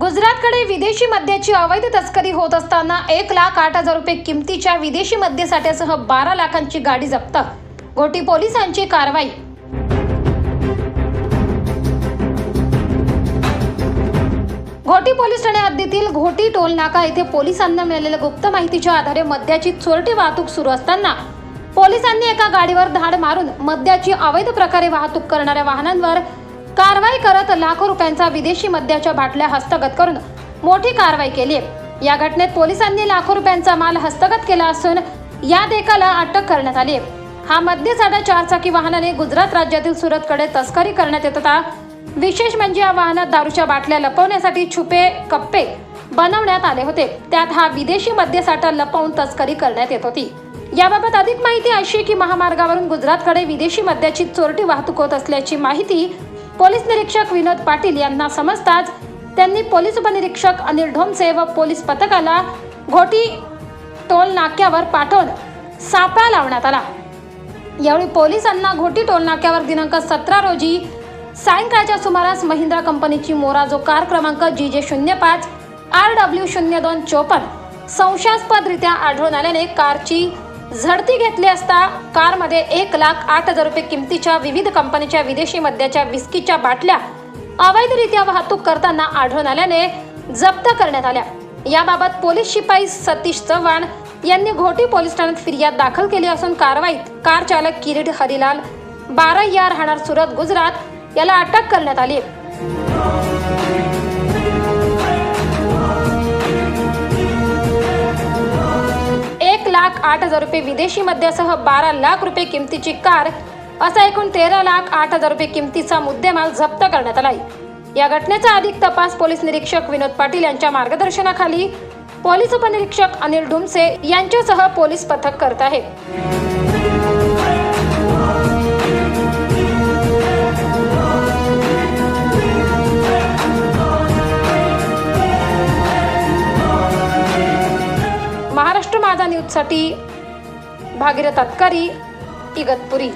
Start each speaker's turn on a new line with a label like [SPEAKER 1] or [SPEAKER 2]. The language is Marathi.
[SPEAKER 1] गुजरातकडे विदेशी मद्याची अवैध तस्करी होत असताना एक लाख आठ हजार रुपये किमतीच्या विदेशी मद्यसाठ्यासह बारा लाखांची गाडी जप्त. घोटी पोलिसांची कारवाई घोटी पोलीस ठाणे हद्दीतील घोटी टोल नाका येथे पोलिसांना मिळालेल्या गुप्त माहितीच्या आधारे मद्याची चोरटी वाहतूक सुरू असताना पोलिसांनी एका गाडीवर धाड मारून मद्याची अवैध प्रकारे वाहतूक करणाऱ्या वाहनांवर कारवाई करत लाखो रुपयांचा विदेशी मद्याच्या बाटल्या हस्तगत करून मोठी कारवाई केली आहे. या घटनेत पोलिसांनी लाखो रुपयांचा माल हस्तगत केला असून या देकाला अटक करण्यात आली हा मद्यसाठा चारचाकी वाहनाने गुजरात राज्यातील सुरतकडे तस्करी करण्यात येत होता. विशेष म्हणजे या वाहनात दारूच्या बाटल्या लपवण्यासाठी छुपे कप्पे बनवण्यात आले होते. त्यात हा विदेशी मद्यसाठा लपवून तस्करी करण्यात येत होती. याबाबत अधिक माहिती अशी की महामार्गावरून गुजरातकडे विदेशी मद्याची चोरटी वाहतूक होत असल्याची माहिती पोलीस निरीक्षक विनोद पाटील यांना समजताच त्यांनी पोलीस उपनिरीक्षक अनिल ढोमसे व पोलीस पथकाला घोटी टोल नाक्यावर पाठवून सापळा लावण्यात आला. यावेळी पोलिसांना घोटी टोल नाक्यावर दिनांक सतरा रोजी सायंकाळच्या सुमारास महिंद्रा कंपनीची मोराजो कार क्रमांक जी जे शून्य पाच आर डब्ल्यू शून्य दोन चोपन्न संशयास्पदरित्या आढळून आल्याने कारची झडती घेतली असता कारमध्ये एक लाख आठ हजार रुपये किमतीच्या विविध कंपनीच्या विदेशी मद्याच्या विस्कीच्या बाटल्या अवैधरित्या वाहतूक करताना आढळून आल्याने जप्त करण्यात आल्या. याबाबत पोलीस शिपाई सतीश चव्हाण यांनी घोटी पोलीस ठाण्यात फिर्याद दाखल केली असून कारवाईत कार चालक किरीट हरिलाल बारय्या राहणार सुरत गुजरात याला अटक करण्यात आली. एक लाख आठ हजार रुपये विदेशी मद्यासह बारा लाख रुपये किमतीची कार असा एकूण तेरा लाख आठ हजार रुपये किमतीचा मुद्देमाल जप्त करण्यात आला या घटनेचा अधिक तपास पोलीस निरीक्षक विनोद पाटील यांच्या मार्गदर्शनाखाली पोलीस उपनिरीक्षक अनिल डुमसे यांच्यासह पोलीस पथक करत आहे. न्यूजसाठी भागीरथ तत्कारी इगतपुरी